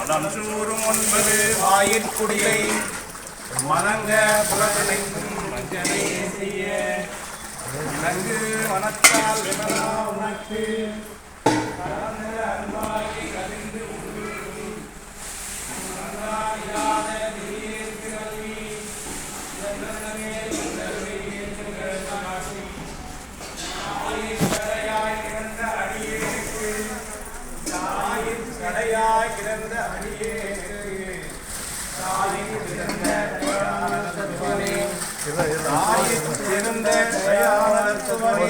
மனம் சூறும் ஒன்பது ஆயிற்குடியை மனங்க புலகனைக்கும் மஞ்சனை செய்ய. இலங்கு மனத்தால் உனக்கு. கலந்த கடையாய் கிடந்த அடியேனுக்கு தாயின் கிடந்த தயானந்தவனே தாயின் கிடந்த தயானந்தவனே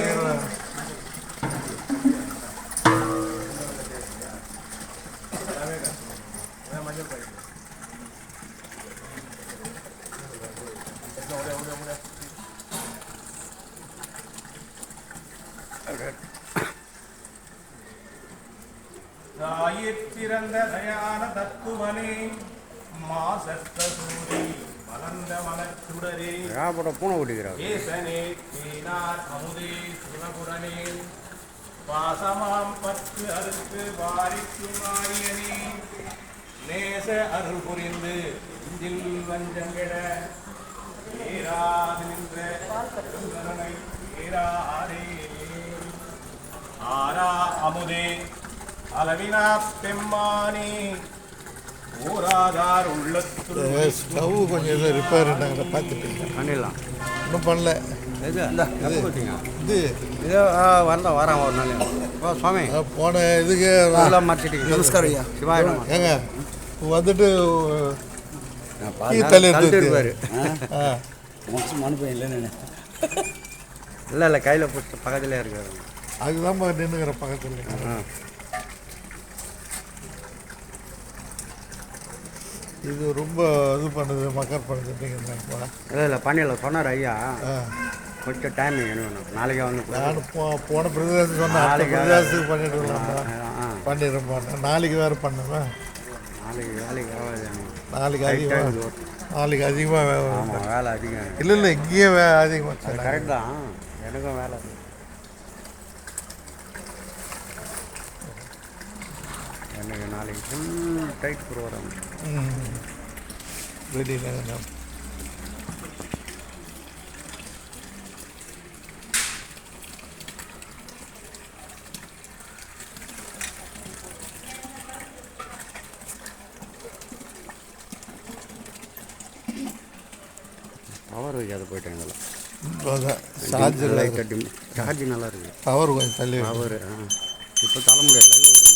தாயிற் பிறந்த தயான தத்துவனே மாசத்த சூரி மலர்ந்த மலச்சுடரே பூனை ஓட்டிக்கிறார் ஏசனே தேனார் அமுதே சுரபுரனே பாசமாம் பற்று அறுத்து வாரிக்கு மாறியனே. நேச அருள் புரிந்து இஞ்சில் வஞ்சங்கிட ஏறாது நின்ற பெருங்கருணை ஏறாரே ஆரா அமுதே அளவினா பெம்மானே ஓராதார் உள்ளத்துள் ஸ்டவ் கொஞ்சம் இது ரிப்பேர்னாங்க பார்த்துட்டு பண்ணிடலாம். இன்னும் பண்ணல. இது இது. ஆ, வந்தேன் வரேன் ஒரு நாள். ஓ சுவாமி. போன இதுக்கு மறைச்சிட்டீங்க. நமஸ்காரம் ஐயா. சிவாயிரம் ஏங்க வந்துட்டு இருக்கு. இருப்பாரு. ஆ, இல்லை இல்லை கையில் பிடிச்சி பக்கத்துலேயே இருக்காரு. அதுதான் நின்றுக்கிற பக்கத்தில். இது ரொம்ப இது பண்ணுது மக்கர் பண்ணுதுன்றீங்கப்பா இல்லை இல்லை பண்ணிடலாம் சொன்னார் ஐயா. கொஞ்சம் டைமிங் என்ன வேணும் நாளைக்கே வந்து. நான் போ போன பிரதேசம் சொன்னேன் நாளைக்கு பிரதேசத்துக்கு பண்ணிட்டு மாட்டேன் நாளைக்கு வேறு பண்ணுவேன். நாளைக்கு வேலைக்கு. நாளைக்கு அதிகமாக. நாளைக்கு அதிகமாக வேலை வேலை அதிகம். இல்லை இல்லை இங்கேயே வே அதிகமாக கரெக்ட் தான். எனக்கும் வேலை எனக்கு நாளைக்கு ஃபுல் டைட் ப்ரோக்ராம் பவர் வைக்காத அதான் சார்ஜர் லைட் சார்ஜ் நல்லா இருக்கு. பவர் கொஞ்சம் தள்ளி பவர் இப்போ தள்ள முடியாது. லைவ் ஓடி